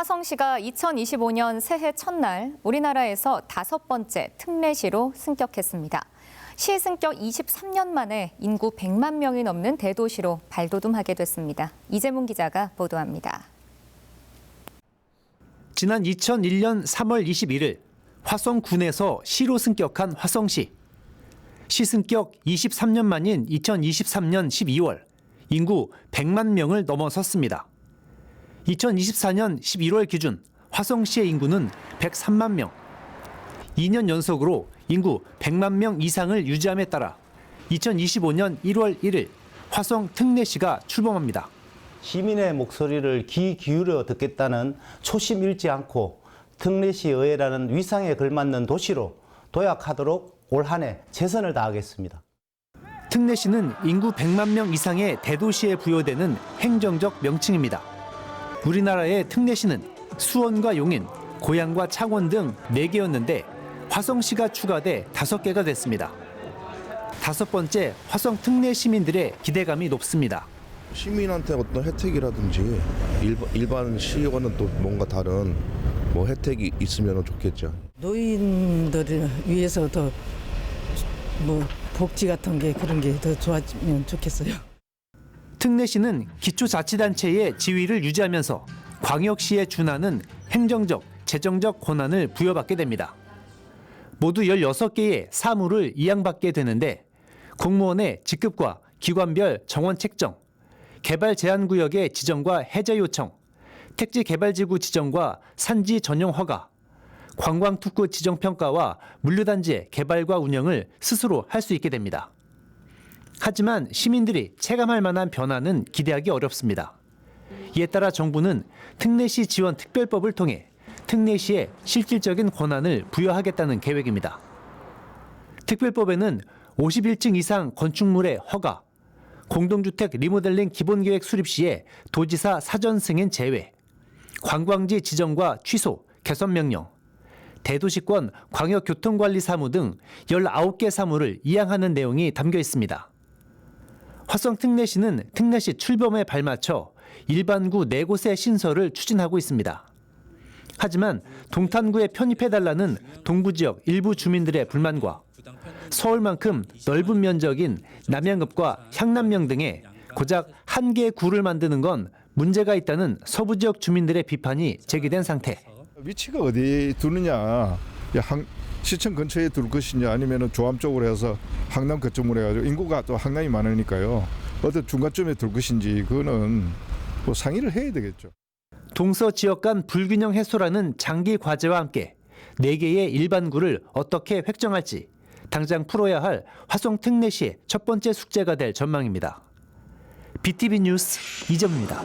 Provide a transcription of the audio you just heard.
화성시가 2025년 새해 첫날 우리나라에서 다섯 번째 특례시로 승격했습니다. 시 승격 23년 만에 인구 100만 명이 넘는 대도시로 발돋움하게 됐습니다. 이재문 기자가 보도합니다. 지난 2001년 3월 21일 화성군에서 시로 승격한 화성시. 시 승격 23년 만인 2023년 12월 인구 100만 명을 넘어섰습니다. 2024년 11월 기준 화성시의 인구는 103만 명. 2년 연속으로 인구 100만 명 이상을 유지함에 따라 2025년 1월 1일 화성 특례시가 출범합니다. 시민의 목소리를 귀 기울여 듣겠다는 초심 잃지 않고 특례시 의회라는 위상에 걸맞는 도시로 도약하도록 올 한 해 최선을 다하겠습니다. 특례시는 인구 100만 명 이상의 대도시에 부여되는 행정적 명칭입니다. 우리나라의 특례시는 수원과 용인, 고양과 창원 등 4개였는데 화성시가 추가돼 5개가 됐습니다. 다섯 번째 화성 특례 시민들의 기대감이 높습니다. 시민한테 어떤 혜택이라든지 일반, 일반 시와는 또 뭔가 다른 뭐 혜택이 있으면 좋겠죠. 노인들을 위해서 더 뭐 복지 같은 게 그런 게 더 좋아지면 좋겠어요. 특례시는 기초자치단체의 지위를 유지하면서 광역시에 준하는 행정적, 재정적 권한을 부여받게 됩니다. 모두 16개의 사무를 이양받게 되는데 공무원의 직급과 기관별 정원 책정, 개발 제한 구역의 지정과 해제 요청, 택지 개발 지구 지정과 산지 전용 허가, 관광 특구 지정 평가와 물류단지의 개발과 운영을 스스로 할 수 있게 됩니다. 하지만 시민들이 체감할 만한 변화는 기대하기 어렵습니다. 이에 따라 정부는 특례시 지원 특별법을 통해 특례시에 실질적인 권한을 부여하겠다는 계획입니다. 특별법에는 51층 이상 건축물의 허가, 공동주택 리모델링 기본계획 수립 시에 도지사 사전 승인 제외, 관광지 지정과 취소, 개선 명령, 대도시권 광역교통관리 사무 등 19개 사무를 이양하는 내용이 담겨 있습니다. 화성 특례시는 특례시 출범에 발맞춰 일반구 4곳의 신설을 추진하고 있습니다. 하지만 동탄구에 편입해달라는 동부 지역 일부 주민들의 불만과 서울만큼 넓은 면적인 남양읍과 향남명 등에 고작 한 개의 구를 만드는 건 문제가 있다는 서부 지역 주민들의 비판이 제기된 상태. 위치가 어디 두느냐 시청 근처에 둘 것이냐 아니면 조암 쪽으로 해서 항남 그쪽으로 해가지고 인구가 또 항남이 많으니까요 어떤 중간쯤에 둘 것인지 그거는 뭐 상의를 해야 되겠죠. 동서 지역 간 불균형 해소라는 장기 과제와 함께 4개의 일반구를 어떻게 획정할지 당장 풀어야 할 화성 특례시의 첫 번째 숙제가 될 전망입니다. BTV 뉴스 이정입니다.